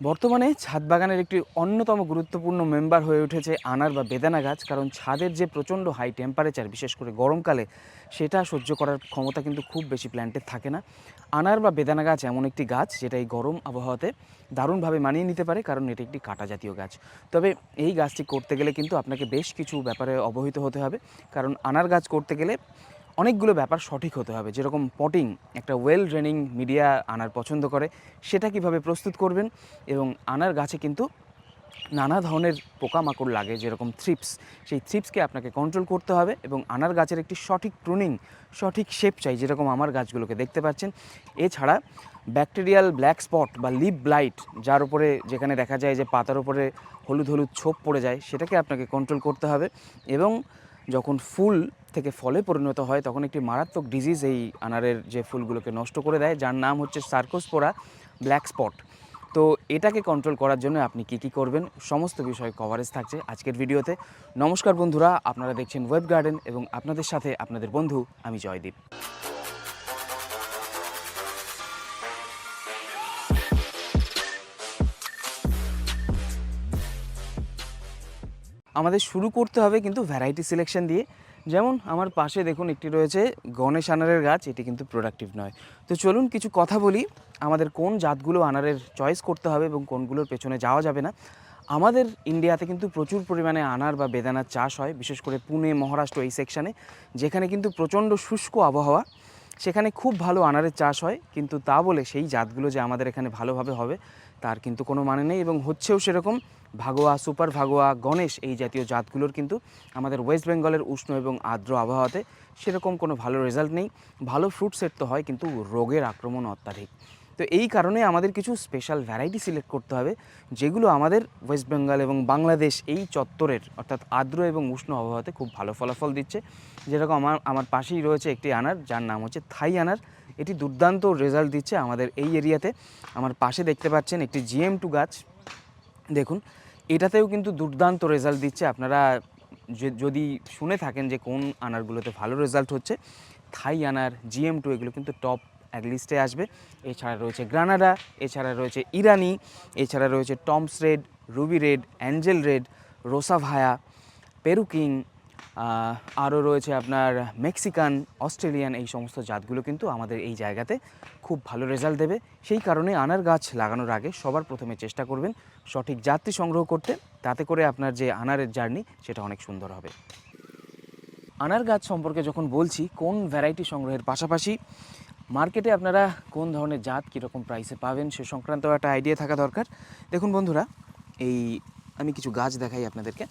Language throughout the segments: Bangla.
বর্তমানে ছাদ বাগানের একটি অন্যতম গুরুত্বপূর্ণ মেম্বার হয়ে উঠেছে আনার বা বেদানা গাছ, কারণ ছাদের যে প্রচণ্ড হাই টেম্পারেচার বিশেষ করে গরমকালে, সেটা সহ্য করার ক্ষমতা কিন্তু খুব বেশি প্ল্যান্টের থাকে না। আনার বা বেদানা গাছ এমন একটি গাছ, যেটা এই গরম আবহাওয়াতে দারুণভাবে মানিয়ে নিতে পারে, কারণ এটি একটি কাঁটা জাতীয় গাছ। তবে এই গাছটি করতে গেলে কিন্তু আপনাকে বেশ কিছু ব্যাপারে অবহিত হতে হবে, কারণ আনার গাছ করতে গেলে অনেকগুলো ব্যাপার সঠিক হতে হবে। যেরকম পটিং একটা ওয়েল ড্রেনিং মিডিয়া আনার পছন্দ করে, সেটা কীভাবে প্রস্তুত করবেন এবং আনার গাছে কিন্তু নানা ধরনের পোকামাকড় লাগে, যেরকম থ্রিপস সেই থ্রিপসকে আপনাকে কন্ট্রোল করতে হবে এবং আনার গাছের একটি সঠিক প্রুনিং সঠিক শেপ চাই, যেরকম আমার গাছগুলোকে দেখতে পাচ্ছেন। এছাড়া ব্যাকটেরিয়াল ব্ল্যাক স্পট বা লিপ ব্লাইট যার উপরে যেখানে দেখা যায় যে পাতার উপরে হলুদ হলুদ ছোপ পড়ে যায়, সেটাকে আপনাকে কন্ট্রোল করতে হবে এবং যখন ফুল থেকে ফলে পরিণত হয়, তখন একটি মারাত্মক ডিজিজ এই আনারের যে ফুলগুলোকে নষ্ট করে দেয়, যার নাম হচ্ছে সার্কোস্পোরা ব্ল্যাক স্পট তো এটাকে কন্ট্রোল করার জন্য আপনি কি কি করবেন, সমস্ত বিষয় কভারেজ থাকছে আজকের ভিডিওতে। নমস্কার বন্ধুরা, আপনারা দেখছেন ওয়েব গার্ডেন এবং আপনাদের সাথে আপনাদের বন্ধু আমি জয়দীপ। আমাদের শুরু করতে হবে কিন্তু ভ্যারাইটি সিলেকশন দিয়ে। যেমন আমার পাশে দেখুন একটি রয়েছে গণেশ আনারের গাছ, এটি কিন্তু প্রোডাক্টিভ নয়। তো চলুন কিছু কথা বলি, আমাদের কোন জাতগুলো আনারের চয়েস করতে হবে এবং কোনগুলোর পেছনে যাওয়া যাবে না। আমাদের ইন্ডিয়াতে কিন্তু প্রচুর পরিমাণে আনার বা বেদানার চাষ হয়, বিশেষ করে পুনে, মহারাষ্ট্র এই সেকশানে যেখানে কিন্তু প্রচণ্ড শুষ্ক আবহাওয়া। সেখানে খুব ভালো আনারের চাষ হয়, কিন্তু তা বলে সেই জাতগুলো যে আমাদের এখানে ভালোভাবে হবে, তার কিন্তু কোনো মানে নেই এবং হচ্ছেও সেরকম ভাগোয়া, সুপার ভাগোয়া, গণেশ এই জাতীয় জাতগুলোর কিন্তু আমাদের ওয়েস্ট বেঙ্গলের উষ্ণ এবং আর্দ্র আবহাওয়াতে সেরকম কোনো ভালো রেজাল্ট নেই। ভালো ফ্রুট সেট তো হয়, কিন্তু রোগের আক্রমণ অত্যাধিক। তো এই কারণে আমাদের কিছু স্পেশাল ভ্যারাইটি সিলেক্ট করতে হবে, যেগুলো আমাদের ওয়েস্ট বেঙ্গল এবং বাংলাদেশ এই চত্বরের অর্থাৎ আর্দ্র এবং উষ্ণ আবহাওয়াতে খুব ভালো ফলাফল দিচ্ছে। যেরকম আমার আমার পাশেই রয়েছে একটি আনার, যার নাম হচ্ছে থাই আনার। এটি দুর্দান্ত রেজাল্ট দিচ্ছে আমাদের এই এরিয়াতে। আমার পাশে দেখতে পাচ্ছেন একটি জিএম টু গাছ। দেখুন, এটাতেও কিন্তু দুর্দান্ত রেজাল্ট দিচ্ছে। আপনারা যদি শুনে থাকেন যে কোন আনারগুলোতে ভালো রেজাল্ট হচ্ছে, থাই আনার জিএম টু এগুলো কিন্তু টপ এক লিস্টে আসবে। এছাড়া রয়েছে গ্রানাডা এছাড়া রয়েছে ইরানি এছাড়া রয়েছে Toms red ruby red angel red Rosavaya Peru king আরও রয়েছে আপনার মেক্সিকান, অস্ট্রেলিয়ান এই সমস্ত জাতগুলো কিন্তু আমাদের এই জায়গাতে খুব ভালো রেজাল্ট দেবে। সেই কারণে আনার গাছ লাগানোর আগে সবার প্রথমে চেষ্টা করবেন সঠিক জাতটি সংগ্রহ করতে। তাতে করে আপনার যে আনারের জার্নি, সেটা অনেক সুন্দর হবে। আনার গাছ সম্পর্কে যখন বলছি, কোন ভ্যারাইটি সংগ্রহের পাশাপাশি মার্কেটে আপনারা কোন ধরনের জাত, কীরকম প্রাইসে পাবেন, সে সংক্রান্ত একটা আইডিয়া থাকা দরকার। দেখুন বন্ধুরা, এই আমি কিছু গাছ দেখাই আপনাদেরকে।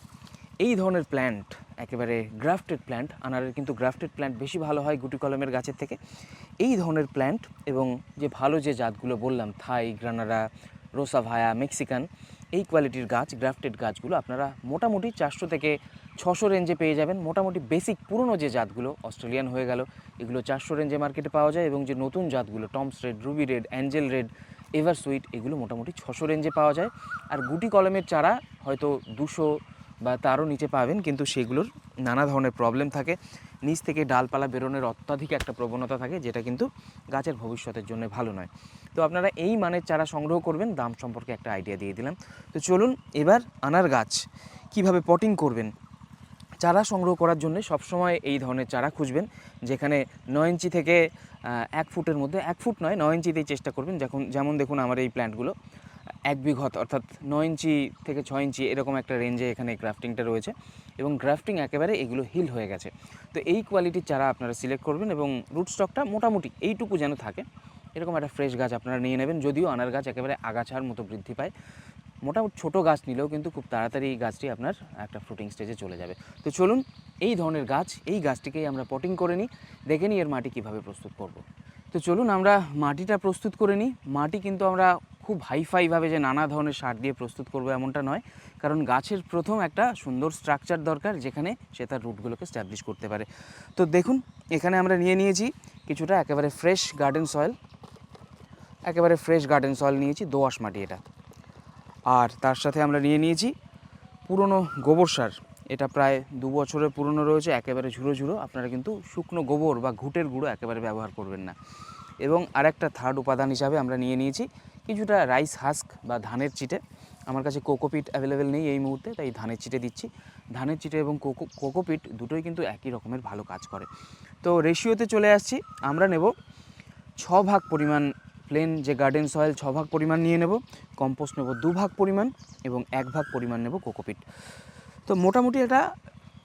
এই ধরনের প্ল্যান্ট একেবারে গ্রাফটেড প্ল্যান্ট আনারের কিন্তু গ্রাফটেড প্ল্যান্ট বেশি ভালো হয় গুটি কলমের গাছের থেকে। এই ধরনের প্ল্যান্ট এবং যে ভালো যে জাতগুলো বললাম, থাই গ্রানাডা রোসাভায়া, মেক্সিকান, এই কোয়ালিটির গাছ গ্রাফটেড গাছগুলো আপনারা মোটামুটি চারশো থেকে ছশো রেঞ্জে পেয়ে যাবেন। মোটামুটি বেসিক পুরনো যে জাতগুলো অস্ট্রেলিয়ান হয়ে গেল, এগুলো চারশো রেঞ্জে মার্কেটে পাওয়া যায় এবং যে নতুন জাতগুলো Toms red ruby red angel red ever sweet এগুলো মোটামুটি ছশো রেঞ্জে পাওয়া যায়। আর গুটি কলমের চারা হয়তো দুশো বা তারও নিচে পাবেন, কিন্তু সেগুলোর নানা ধরনের প্রবলেম থাকে। নিচ থেকে ডালপালা বেরোনোর অত্যাধিক একটা প্রবণতা থাকে, যেটা কিন্তু গাছের ভবিষ্যতের জন্য ভালো নয়। তো আপনারা এই মানের চারা সংগ্রহ করবেন, দাম সম্পর্কে একটা আইডিয়া দিয়ে দিলাম। তো চলুন এবার আনার গাছ, কীভাবে পটিং করবেন? চারা সংগ্রহ করার জন্য সবসময় এই ধরনের চারা খুঁজবেন, যেখানে নয় ইঞ্চি থেকে এক ফুটের মধ্যে, এক ফুট নয় নয় ইঞ্চিতেই চেষ্টা করবেন। যখন, যেমন দেখুন আমার এই প্ল্যান্টগুলো এক বিঘত, অর্থাৎ নয় ইঞ্চি থেকে ছয় ইঞ্চি এরকম একটা রেঞ্জে এখানে গ্রাফটিংটা রয়েছে এবং গ্রাফটিং একেবারে এগুলো হিল হয়ে গেছে। তো এই কোয়ালিটির চারা আপনারা সিলেক্ট করবেন এবং রুট স্টকটা মোটামুটি এইটুকু যেন থাকে, এরকম একটা ফ্রেশ গাছ আপনারা নিয়ে নেবেন, যদিও আনার গাছ একেবারে আগাছার মতো বৃদ্ধি পায়। মোটামুটি ছোটো গাছ নিলেও কিন্তু খুব তাড়াতাড়ি এই গাছটি আপনার একটা ফ্রুটিং স্টেজে চলে যাবে। তো চলুন, এই ধরনের গাছ, এই গাছটিকেই আমরা পটিং করে নিই, দেখে নিই এর মাটি কীভাবে প্রস্তুত করব। তো চলুন আমরা মাটিটা প্রস্তুত করে নিই। মাটি কিন্তু আমরা খুব হাইফাইভাবে যে নানা ধরনের সার দিয়ে প্রস্তুত করব এমনটা নয়। কারণ গাছের প্রথম একটা সুন্দর স্ট্রাকচার দরকার যেখানে সে তার রুটগুলোকে স্ট্যাবলিশ করতে পারে। তো দেখুন, এখানে আমরা নিয়ে নিয়েছি কিছুটা একেবারে ফ্রেশ গার্ডেন সয়েল একেবারে ফ্রেশ গার্ডেন সয়েল নিয়েছি, দোআঁশ মাটি এটা। আর তার সাথে আমরা নিয়ে নিয়েছি পুরনো গোবর সার। এটা প্রায় দু বছরের পুরনো রয়েছে, একেবারে ঝুড়ো ঝুড়ো আপনারা কিন্তু শুকনো গোবর বা ঘুটের গুঁড়ো একেবারে ব্যবহার করবেন না। এবং আরেকটা থার্ড উপাদান হিসাবে আমরা নিয়ে নিয়েছি, কিছুটা রাইস হাস্ক বা ধানের চিটে। আমার কাছে কোকোপিট অ্যাভেলেবেল নেই এই মুহূর্তে, তাই ধানের চিটে দিচ্ছি। ধানের চিটে এবং কোকো কোকোপিট দুটোই কিন্তু একই রকমের ভালো কাজ করে। তো রেশিওতে চলে আসছি, আমরা নেব ছ ভাগ পরিমাণ প্লেন যে গার্ডেন সয়েল ছ ভাগ পরিমাণ নিয়ে নেব কম্পোস্ট নেব দু ভাগ পরিমাণ এবং এক ভাগ পরিমাণ নেব কোকোপিট তো মোটামুটি এটা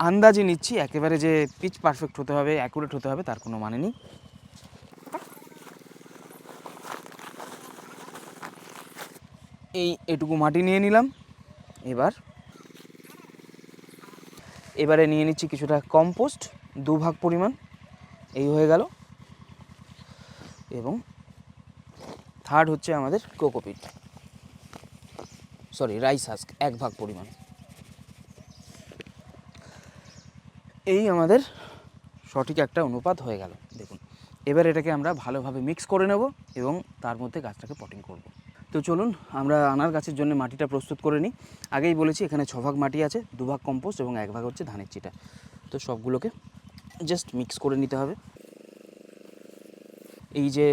আন্দাজে নিচ্ছি, একেবারে যে পিচ পারফেক্ট হতে হবে অ্যাকুরেট হতে হবে, তার কোনো মানে নেই। এই এটুকু মাটি নিয়ে নিলাম, এবার। এবারে নিয়ে নিচ্ছি কিছুটা কম্পোস্ট দু ভাগ পরিমাণ, এই হয়ে গেল। এবং থার্ড হচ্ছে আমাদের কোকোপিট সরি রাইস হাস্ক এক ভাগ পরিমাণ। এই আমাদের সঠিক একটা অনুপাত হয়ে গেল। দেখুন, এবার এটাকে আমরা ভালোভাবে মিক্স করে নেব এবং তার মধ্যে গাছটাকে পটিং করব। তো চলুন, আমরা আনার গাছের জন্য মাটিটা প্রস্তুত করে নিই। আগেই বলেছি, এখানে ছ ভাগ মাটি আছে দু ভাগ কম্পোস্ট এবং এক ভাগ হচ্ছে ধানের চিটা। তো সবগুলোকে জাস্ট মিক্স করে নিতে হবে। এই যে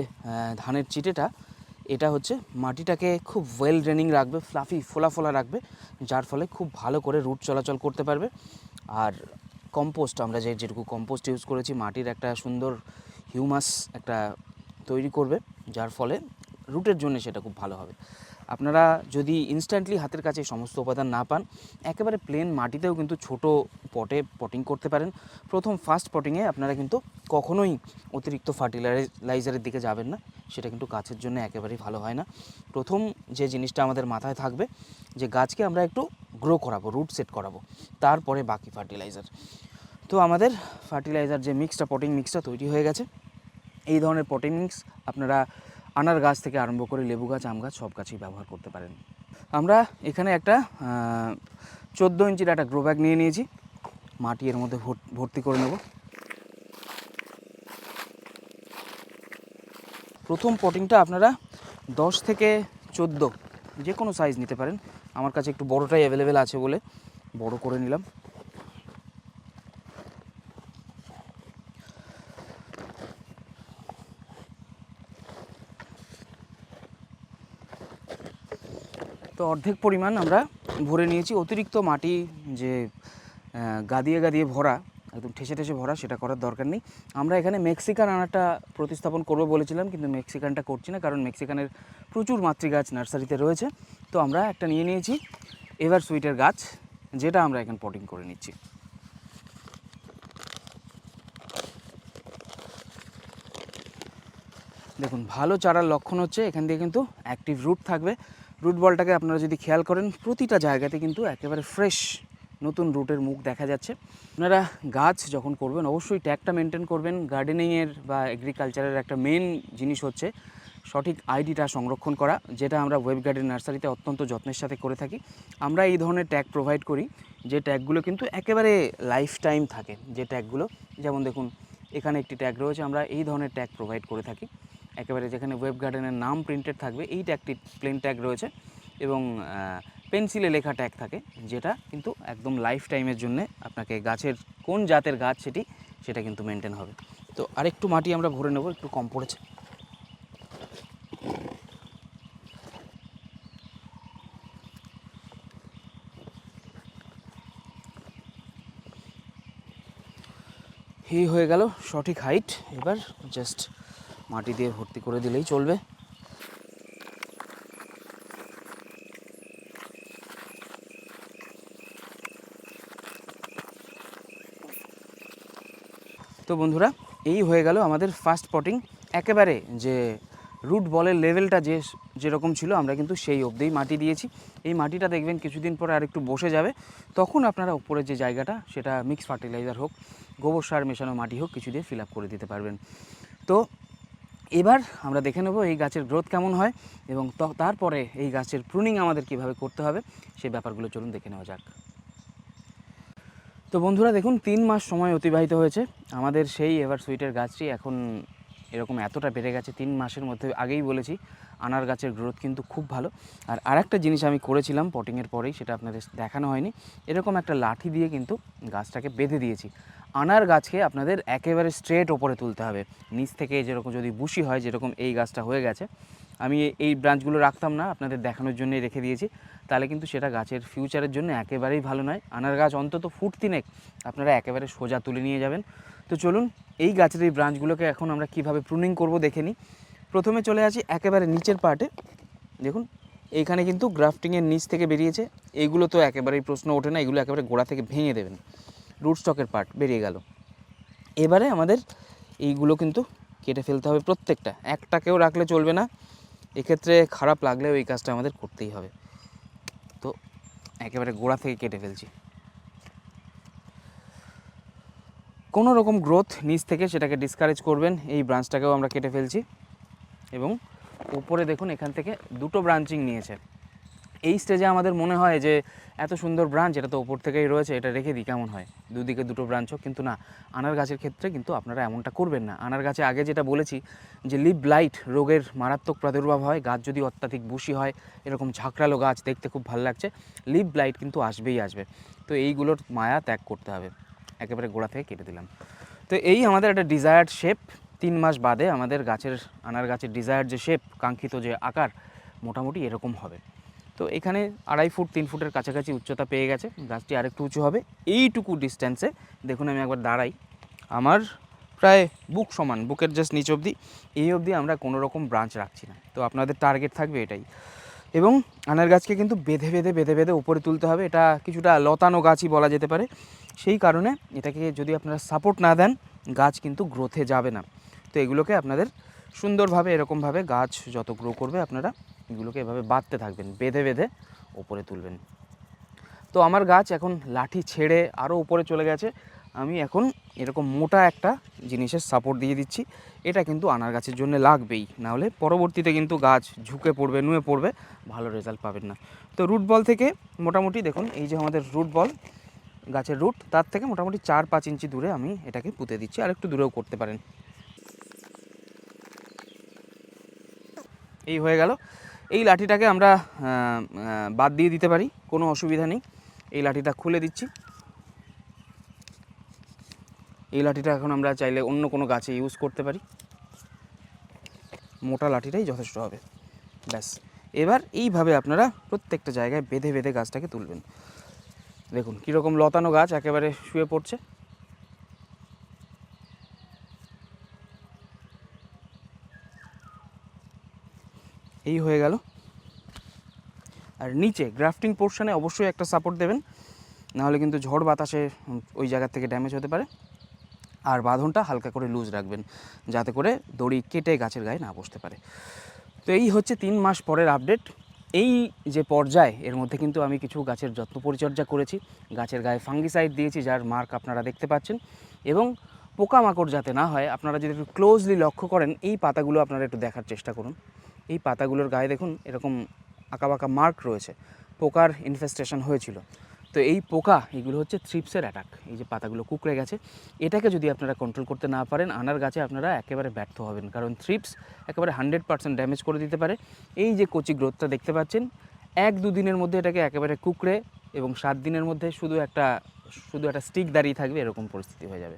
ধানের চিটেটা, এটা হচ্ছে মাটিটাকে খুব ওয়েল ড্রেনিং রাখবে ফ্লাফি ফোলা ফোলা রাখবে, যার ফলে খুব ভালো করে রুট চলাচল করতে পারবে। আর কম্পোস্ট আমরা যে যেটুকু কম্পোস্ট ইউজ করেছি, মাটির একটা সুন্দর হিউমাস একটা তৈরি করবে, যার ফলে রুটের জন্য সেটা খুব ভালো হবে। আপনারা যদি ইনস্ট্যান্টলি হাতের কাছে সমস্ত উপাদান না পান, একেবারে প্লেন মাটিতেও কিন্তু ছোট পটে পটিং করতে পারেন। প্রথম ফার্স্ট পটিংয়ে আপনারা কিন্তু কখনোই অতিরিক্ত ফার্টিলাইজারের দিকে যাবেন না, সেটা কিন্তু গাছের জন্য একেবারেই ভালো হয় না। প্রথম যে জিনিসটা আমাদের মাথায় থাকবে, যে গাছকে আমরা একটু গ্রো করাবো রুট সেট করাবো, তারপরে বাকি ফার্টিলাইজার তো আমাদের ফার্টিলাইজার যে মিক্সটা পটিং মিক্সটা তৈরি হয়ে গেছে। এই ধরনের পটিং মিক্স আপনারা আনার গাছ থেকে আরম্ভ করে লেবু গাছ, আম গাছ সব গাছেই ব্যবহার করতে পারেন। আমরা এখানে একটা চোদ্দ ইঞ্চির একটা গ্রো ব্যাগ নিয়ে নিয়েছি। মাটি এর মধ্যে ভর্তি করে নেব। প্রথম পটিংটা আপনারা দশ থেকে চোদ্দ, যে কোনো সাইজ নিতে পারেন। আমার কাছে একটু বড়টাই অ্যাভেলেবেল আছে বলে বড় করে নিলাম। তো অর্ধেক পরিমাণ আমরা ভরে নিয়েছি। অতিরিক্ত মাটি যে গাদিয়ে গাদিয়ে ভরা, একদম ঠেসে ঠেসে ভরা, সেটা করার দরকার নেই। আমরা এখানে মেক্সিকান আনাটা প্রতিস্থাপন করব বলেছিলাম, কিন্তু মেক্সিকানটা করছি না, কারণ মেক্সিকানের প্রচুর মাতৃগাছ নার্সারিতে রয়েছে। তো আমরা একটা নিয়ে নিয়েছি, এভার সুইটের গাছ, যেটা আমরা এখন পটিং করে নিচ্ছি। দেখুন, ভালো চারার লক্ষণ হচ্ছে এখান দিয়ে কিন্তু অ্যাক্টিভ রুট থাকবে। রুট বলটাকে আপনারা যদি খেয়াল করেন, প্রতিটা জায়গাতে কিন্তু একেবারে ফ্রেশ নতুন রুটের মুখ দেখা যাচ্ছে। আপনারা গাছ যখন করবেন, অবশ্যই ট্যাগটা মেনটেন করবেন। গার্ডেনিংয়ের বা এগ্রিকালচারের একটা মেন জিনিস হচ্ছে সঠিক আইডিটা সংরক্ষণ করা, যেটা আমরা ওয়েব গার্ডেন নার্সারিতে অত্যন্ত যত্নের সাথে করে থাকি। আমরা এই ধরনের ট্যাগ প্রোভাইড করি, যে ট্যাগগুলো কিন্তু একেবারে লাইফ টাইম থাকে, যে ট্যাগগুলো যেমন দেখুন, এখানে একটি ট্যাগ রয়েছে, আমরা এই ধরনের ট্যাগ প্রোভাইড করে থাকি। একেবারে যেখানে ওয়েব গার্ডেনের নাম প্রিন্টেড থাকবে, এই ট্যাগটি প্লেন ট্যাগ রয়েছে এবং পেন্সিলে লেখা ট্যাগ থাকে, যেটা কিন্তু একদম লাইফ টাইমের জন্যে আপনাকে গাছের কোন জাতের গাছ সেটি, সেটা কিন্তু মেনটেন হবে। তো আরেকটু মাটি আমরা ভরে নেব, একটু কম পড়েছে। এই হয়ে গেল সঠিক হাইট এবার জাস্ট মাটি দিয়ে ভর্তি করে দিলেই চলবে। তো বন্ধুরা, এই হয়ে গেল আমাদের ফার্স্ট পটিং একেবারে যে রুট বলের লেভেলটা যে যেরকম ছিল, আমরা কিন্তু সেই অবধিই মাটি দিয়েছি। এই মাটিটা দেখবেন কিছুদিন পরে আর একটু বসে যাবে। তখন আপনারা উপরের যে জায়গাটা, সেটা মিক্স ফার্টিলাইজার হোক, গোবর সার মেশানো মাটি হোক, কিছু দিয়ে ফিল করে দিতে পারবেন। তো এবার আমরা দেখে নেব এই গাছের গ্রোথ কেমন হয় এবং তারপরে এই গাছের প্রুনিং আমাদের কীভাবে করতে হবে, সেই ব্যাপারগুলো চলুন দেখে নেওয়া যাক। তো বন্ধুরা দেখুন, তিন মাস সময় অতিবাহিত হয়েছে। আমাদের সেই এভার সুইটের গাছটি এখন এরকম এতটা বেড়ে গেছে, তিন মাসের মধ্যে আগেই বলেছি, আনার গাছের গ্রোথ কিন্তু খুব ভালো। আর আরেকটা জিনিস আমি করেছিলাম পটিংয়ের পরেই, সেটা আপনাদের দেখানো হয়নি। এরকম একটা লাঠি দিয়ে কিন্তু গাছটাকে বেঁধে দিয়েছি। আনার গাছকে আপনাদের একেবারে স্ট্রেট ওপরে তুলতে হবে। নিচ থেকে যেরকম যদি বুশি হয়, যেরকম এই গাছটা হয়ে গেছে, আমি এই ব্রাঞ্চগুলো রাখতাম না, আপনাদের দেখানোর জন্যই রেখে দিয়েছি। তাহলে কিন্তু সেটা গাছের ফিউচারের জন্য একেবারেই ভালো নয়। আনার গাছ অন্তত ফুট তিনেক আপনারা একেবারে সোজা তুলে নিয়ে যাবেন। তো চলুন, এই গাছের এই ব্রাঞ্চগুলোকে এখন আমরা কীভাবে প্রুনিং করব দেখে নিই। প্রথমে চলে আসি একেবারে নিচের পার্টে দেখুন, এইখানে কিন্তু গ্রাফটিংয়ের নিচ থেকে বেরিয়েছে। এইগুলো তো একেবারেই প্রশ্ন ওঠে না, এগুলো একেবারে গোড়া থেকে ভেঙে দেবেন। রুট স্টকের পার্ট বেরিয়ে গেল। এবারে আমাদের এইগুলো কিন্তু কেটে ফেলতে হবে প্রত্যেকটা। একটাকেও রাখলে চলবে না। এক্ষেত্রে খারাপ লাগলেও এই কাজটা আমাদের করতেই হবে। তো একেবারে গোড়া থেকে কেটে ফেলছি। কোনো রকম গ্রোথ নিচ থেকে সেটাকে ডিসকারেজ করবেন, এই ব্রাঞ্চটাকেও আমরা কেটে ফেলছি। এবং উপরে দেখুন এখান থেকে দুটো ব্রাঞ্চিং নিয়েছে। এই স্টেজে আমাদের মনে হয় যে এত সুন্দর ব্রাঞ্চ এটা তো ওপর থেকেই রয়েছে, এটা রেখে দিই, কেমন হয়? দুদিকে দুটো ব্রাঞ্চ হোক, কিন্তু না, আনার গাছের ক্ষেত্রে কিন্তু আপনারা এমনটা করবেন না। আনার গাছে আগে যেটা বলেছি যে লিপ ব্লাইট রোগের মারাত্মক প্রাদুর্ভাব হয়, গাছ যদি অত্যাধিক বুশি হয়, এরকম ঝাঁকড়ালো গাছ দেখতে খুব ভালো লাগছে লিপ ব্লাইট কিন্তু আসবেই আসবে। তো এইগুলোর মায়া ত্যাগ করতে হবে। একেবারে গোড়া থেকে কেটে দিলাম। তো এই আমাদের একটা ডিজায়ার্ড শেপ তিন মাস বাদে আমাদের গাছের, আনার গাছের ডিজায়ার্ড যে শেপ কাঙ্ক্ষিত যে আকার, মোটামুটি এরকম হবে। তো এখানে আড়াই ফুট, তিন ফুটের কাছাকাছি উচ্চতা পেয়ে গেছে, গাছটি আরেকটু উঁচু হবে। এইটুকু ডিস্ট্যান্সে দেখুন আমি একবার দাঁড়াই, আমার প্রায় বুক সমান, বুকের জাস্ট নিচ অবধি। এই অবধি আমরা কোনো রকম ব্রাঞ্চ রাখছি না, তো আপনাদের টার্গেট থাকবে এটাই। এবং আনার গাছকে কিন্তু বেঁধে বেঁধে বেঁধে বেঁধে উপরে তুলতে হবে, এটা কিছুটা লতানো গাছই বলা যেতে পারে। সেই কারণে এটাকে যদি আপনারা সাপোর্ট না দেন, গাছ কিন্তু গ্রোথে যাবে না। তো এগুলোকে আপনাদের সুন্দরভাবে, এরকমভাবে গাছ যত গ্রো করবে, আপনারা এগুলোকে এভাবে বাঁধতে থাকবেন, বেঁধে বেঁধে ওপরে তুলবেন। তো আমার গাছ এখন লাঠি ছেড়ে আরও উপরে চলে গেছে। আমি এখন এরকম মোটা একটা জিনিসের সাপোর্ট দিয়ে দিচ্ছি। এটা কিন্তু আনার গাছের জন্য লাগবেই। নাহলে পরবর্তীতে কিন্তু গাছ ঝুঁকে পড়বে, নুয়ে পড়বে, ভালো রেজাল্ট পাবেন না। তো রুট বল থেকে মোটামুটি দেখুন, এই যে আমাদের রুট বল গাছের রুট তার থেকে মোটামুটি চার পাঁচ ইঞ্চি দূরে আমি এটাকে পুঁতে দিচ্ছি। আর একটু দূরেও করতে পারেন। এই হয়ে গেল। এই লাঠিটাকে আমরা বাদ দিয়ে দিতে পারি, কোনো অসুবিধা নেই। এই লাঠিটা খুলে দিচ্ছি। এই লাঠিটা এখন আমরা চাইলে অন্য কোনো গাছে ইউজ করতে পারি। মোটা লাঠিটাই যথেষ্ট হবে। ব্যাস। এবার এইভাবে আপনারা প্রত্যেকটা জায়গায় বেঁধে বেঁধে গাছটাকে তুলবেন। দেখুন, কীরকম লতানো গাছ একেবারে শুয়ে পড়ছে। এই হয়ে গেল। আর নিচে গ্রাফটিং পোর্শনে অবশ্যই একটা সাপোর্ট দেবেন, নাহলে কিন্তু ঝড় বাতাসে ওই জায়গা থেকে ড্যামেজ হতে পারে। আর বাঁধনটা হালকা করে লুজ রাখবেন, যাতে করে দড়ি কেটে গাছের গায়ে না বসতে পারে। তো এই হচ্ছে তিন মাস পরের আপডেট এই যে পর্যায়, এর মধ্যে কিন্তু আমি কিছু গাছের যত্ন পরিচর্যা করেছি। গাছের গায়ে ফাঙ্গিসাইড দিয়েছি, যার মার্ক আপনারা দেখতে পাচ্ছেন। এবং পোকামাকড় যাতে না হয়, আপনারা যদি একটু ক্লোজলি লক্ষ্য করেন, এই পাতাগুলো আপনারা একটু দেখার চেষ্টা করুন। এই পাতাগুলোর গায়ে দেখুন এরকম আঁকাবাঁকা মার্ক রয়েছে। পোকার ইনফেস্টেশন হয়েছিল। তো এই পোকা, এগুলো হচ্ছে থ্রিপসের অ্যাটাক এই যে পাতাগুলো কুকড়ে গেছে, এটাকে যদি আপনারা কন্ট্রোল করতে না পারেন, আনার গাছে আপনারা একেবারে ব্যর্থ হবেন। কারণ থ্রিপস একেবারে হান্ড্রেড পার্সেন্ট ড্যামেজ করে দিতে পারে। এই যে কচি গ্রোথটা দেখতে পাচ্ছেন, এক দু দিনের মধ্যে এটাকে একেবারে কুকড়ে এবং সাত দিনের মধ্যে শুধু একটা শুধু একটা স্টিক দাঁড়িয়ে থাকবে, এরকম পরিস্থিতি হয়ে যাবে।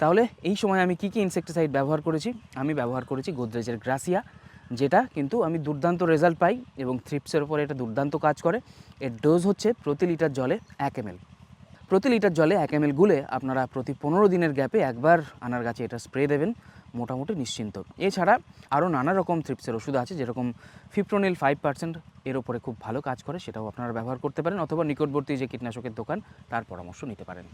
তাহলে এই সময় আমি কী কী ইনসেকটিসাইড ব্যবহার করেছি? আমি ব্যবহার করেছি গোদরেজের গ্রাসিয়া যেটা কিন্তু আমি দুর্দান্ত রেজাল্ট পাই এবং থ্রিপসের উপরে এটা দুর্দান্ত কাজ করে। এর ডোজ হচ্ছে প্রতি লিটার জলে এক এম প্রতি লিটার জলে এক এম গুলে আপনারা প্রতি পনেরো দিনের গ্যাপে একবার আনার গাছে এটা স্প্রে দেবেন, মোটামুটি নিশ্চিন্ত। এছাড়া আরও নানা রকম থ্রিপসের ওষুধ আছে, যেরকম ফিপ্রোনিল ফাইভ পার্সেন্ট এর ওপরে খুব ভালো কাজ করে, সেটাও আপনারা ব্যবহার করতে পারেন অথবা নিকটবর্তী যে কীটনাশকের দোকান, তার পরামর্শ নিতে পারেন।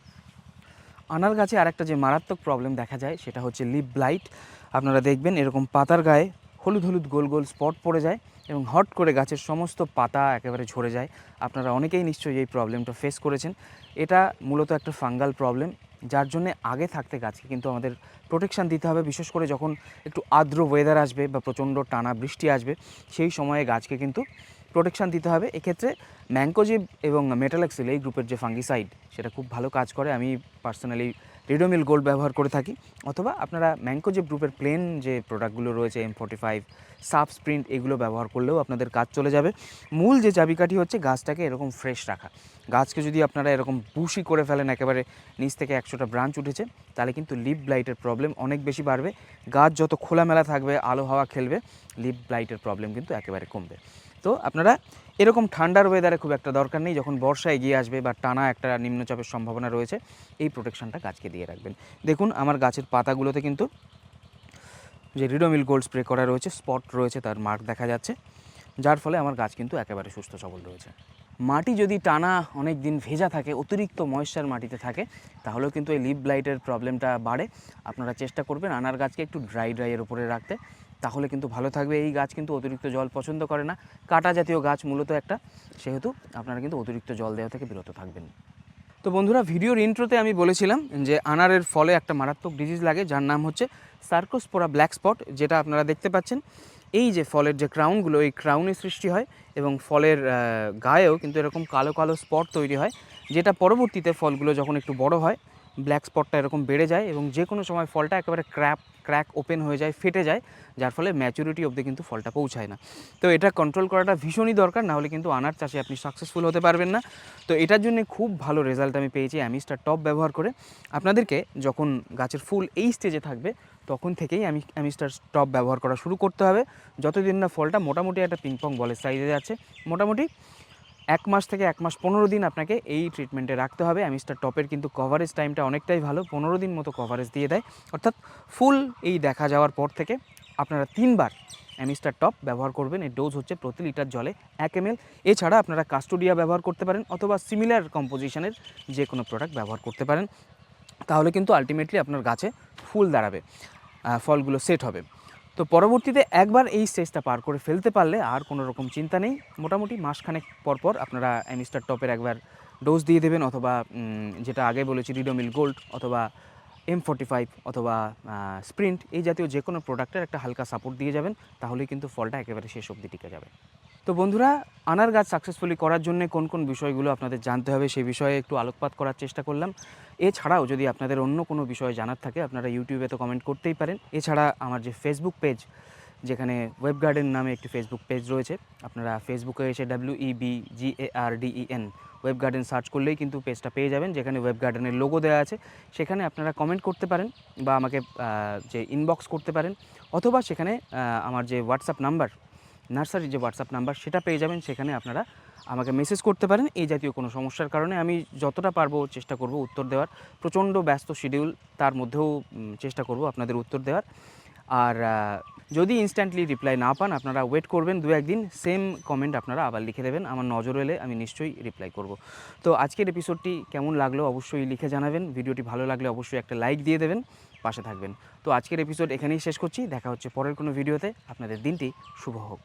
আনার গাছে আরেকটা যে মারাত্মক প্রবলেম দেখা যায়, সেটা হচ্ছে লিপ ব্লাইট আপনারা দেখবেন এরকম পাতার গায়ে হলুদ হলুদ গোল গোল স্পট পড়ে যায় এবং হট করে গাছের সমস্ত পাতা একেবারে ঝরে যায়। আপনারা অনেকেই নিশ্চয়ই এই প্রবলেমটা ফেস করেছেন। এটা মূলত একটা ফাঙ্গাল প্রবলেম যার জন্য আগে থাকতে গাছকে কিন্তু আমাদের প্রোটেকশান দিতে হবে, বিশেষ করে যখন একটু আর্দ্র ওয়েদার আসবে বা প্রচণ্ড টানা বৃষ্টি আসবে, সেই সময়ে গাছকে কিন্তু প্রোটেকশান দিতে হবে। এক্ষেত্রে ম্যাঙ্কোজিব এবং মেটালেক্সিল এই গ্রুপের যে ফাঙ্গিসাইড সেটা খুব ভালো কাজ করে। আমি পার্সোনালি রিডোমিল গোল্ড ব্যবহার করে থাকি, অথবা আপনারা ম্যাঙ্কো যে গ্রুপের প্লেন যে প্রোডাক্টগুলো রয়েছে এম ফর্টি ফাইভ সাব স্প্রিন্ট এগুলো ব্যবহার করলেও আপনাদের কাজ চলে যাবে। মূল যে চাবিকাঠি হচ্ছে গাছটাকে এরকম ফ্রেশ রাখা। গাছকে যদি আপনারা এরকম বুশি করে ফেলেন, একেবারে নিচ থেকে একশোটা ব্রাঞ্চ উঠেছে, তাহলে কিন্তু লিপ ব্লাইটের প্রবলেম অনেক বেশি বাড়বে। গাছ যত খোলামেলা থাকবে, আলো হাওয়া খেলবে লিপ ব্লাইটের প্রবলেম কিন্তু একেবারে কমবে। তো আপনারা এরকম ঠান্ডার ওয়েদারে খুব একটা দরকার নেই। যখন বর্ষা এগিয়ে আসবে বা টানা একটা নিম্নচাপের সম্ভাবনা রয়েছে, এই প্রোটেকশনটা গাছকে দিয়ে রাখবেন। দেখুন, আমার গাছের পাতাগুলোতে কিন্তু যে রিডোমিল গোল্ড স্প্রে করা রয়েছে স্পট রয়েছে, তার মার্ক দেখা যাচ্ছে। যার ফলে আমার গাছ কিন্তু একেবারে সুস্থ সবল রয়েছে। মাটি যদি টানা অনেক দিন ভেজা থাকে, অতিরিক্ত ময়েশ্চার মাটিতে থাকে, তাহলেও কিন্তু এই লিপ ব্লাইটের প্রবলেমটা বাড়ে। আপনারা চেষ্টা করবেন আনার গাছকে একটু ড্রাই ড্রাইয়ের উপরে রাখতে। তাহলে কিন্তু ভালো থাকবে। এই গাছ কিন্তু অতিরিক্ত জল পছন্দ করে না। কাটা জাতীয় গাছ মূলত একটা। সেহেতু আপনারা কিন্তু অতিরিক্ত জল দেওয়া থেকে বিরত থাকবেন। তো বন্ধুরা, ভিডিওর ইন্ট্রোতে আমি বলেছিলাম যে আনারের ফলে একটা মারাত্মক ডিজিজ লাগে, যার নাম হচ্ছে সার্কোস্পোরা ব্ল্যাক স্পট যেটা আপনারা দেখতে পাচ্ছেন। এই যে ফলের যে ক্রাউনগুলো এই ক্রাউনে সৃষ্টি হয় এবং ফলের গায়েও কিন্তু এরকম কালো কালো স্পট তৈরি হয়, যেটা পরবর্তীতে ফলগুলো যখন একটু বড় হয় ব্ল্যাক স্পটটা এরকম বেড়ে যায় এবং যে কোনো সময় ফলটা একেবারে ক্র্যাপ ক্র্যাক ওপেন হয়ে যায়, ফেটে যায়, যার ফলে ম্যাচুরিটি অবধি কিন্তু ফলটা পৌঁছায় না। তো এটা কন্ট্রোল করাটা ভীষণই দরকার, না হলে কিন্তু আনার চাষে আপনি সাকসেসফুল হতে পারবেন না। তো এটার জন্য খুব ভালো রেজাল্ট আমি পেয়েছি অ্যামিস্টার টপ ব্যবহার করে। আপনাদেরকে যখন গাছের ফুল এই স্টেজে থাকবে, তখন থেকেই আমি অ্যামিস্টার টপ ব্যবহার করা শুরু করতে হবে। যতদিন না ফলটা মোটামুটি একটা পিংপং বলের সাইজে যাচ্ছে মোটামুটি এক মাস থেকে এক মাস পনেরো দিন আপনাকে এই ট্রিটমেন্টে রাখতে হবে। অ্যামিস্টার টপের কিন্তু কভারেজ টাইমটা অনেকটাই ভালো, পনেরো দিন মতো কভারেজ দিয়ে দেয়। অর্থাৎ ফুল এই দেখা যাওয়ার পর থেকে আপনারা তিনবার অ্যামিস্টার টপ ব্যবহার করবেন। এর ডোজ হচ্ছে প্রতি লিটার জলে এক এম এছাড়া আপনারা কাস্টোডিয়া ব্যবহার করতে পারেন অথবা সিমিলার কম্পোজিশনের যে কোনো প্রোডাক্ট ব্যবহার করতে পারেন। তাহলে কিন্তু আলটিমেটলি আপনার গাছে ফুল দাঁড়াবে ফলগুলো সেট হবে। তো পরবর্তীতে একবার এই স্টেজটা পার করে ফেলতে পারলে আর কোনো রকম চিন্তা নেই। মোটামুটি মাসখানেক পর পর আপনারা অ্যামিস্টার টপের একবার ডোজ দিয়ে দেবেন অথবা যেটা আগে বলেছি রিডোমিল গোল্ড অথবা এম ফর্টি ফাইভ অথবা স্প্রিন্ট এই জাতীয় যে কোনো প্রোডাক্টের একটা হালকা সাপোর্ট দিয়ে যাবেন, তাহলেই কিন্তু ফলটা একেবারে শেষ অবধি টিকে যাবে। তো বন্ধুরা, আনার গাছ সাকসেসফুলি করার জন্য কোন কোন বিষয়গুলো আপনাদের জানতে হবে সেই বিষয়ে একটু আলোকপাত করার চেষ্টা করলাম। এছাড়াও যদি আপনাদের অন্য কোনো বিষয় জানার থাকে, আপনারা ইউটিউবে তো কমেন্ট করতেই পারেন। এছাড়া আমার যে ফেসবুক পেজ যেখানে ওয়েব গার্ডেন নামে একটি ফেসবুক পেজ রয়েছে, আপনারা ফেসবুকে এসে W E B G A R D E N web garden search করলেই কিন্তু পেজটা পেয়ে যাবেন, যেখানে ওয়েব গার্ডেনের লোগো দেওয়া আছে। সেখানে আপনারা কমেন্ট করতে পারেন বা আমাকে যে ইনবক্স করতে পারেন, অথবা সেখানে আমার যে হোয়াটসঅ্যাপ নাম্বার নার্সারির যে হোয়াটসঅ্যাপ নাম্বার, সেটা পেয়ে যাবেন। সেখানে আপনারা আমাকে মেসেজ করতে পারেন। এই জাতীয় কোনো সমস্যার কারণে আমি যতটা পারব চেষ্টা করব উত্তর দেওয়ার। প্রচণ্ড ব্যস্ত শিডিউল তার মধ্যেও চেষ্টা করব আপনাদের উত্তর দেওয়ার। আর যদি ইনস্ট্যান্টলি রিপ্লাই না পান, আপনারা ওয়েট করবেন দু একদিন সেম কমেন্ট আপনারা আবার লিখে দেবেন। আমার নজর এলে আমি নিশ্চয়ই রিপ্লাই করব। তো আজকের এপিসোডটি কেমন লাগল অবশ্যই লিখে জানাবেন। ভিডিওটি ভালো লাগলে অবশ্যই একটা লাইক দিয়ে দেবেন। পাশে থাকবেন। তো আজকের এপিসোড এখানেই শেষ করছি। দেখা হচ্ছে পরের কোনো ভিডিওতে আপনাদের দিনটি শুভ হোক।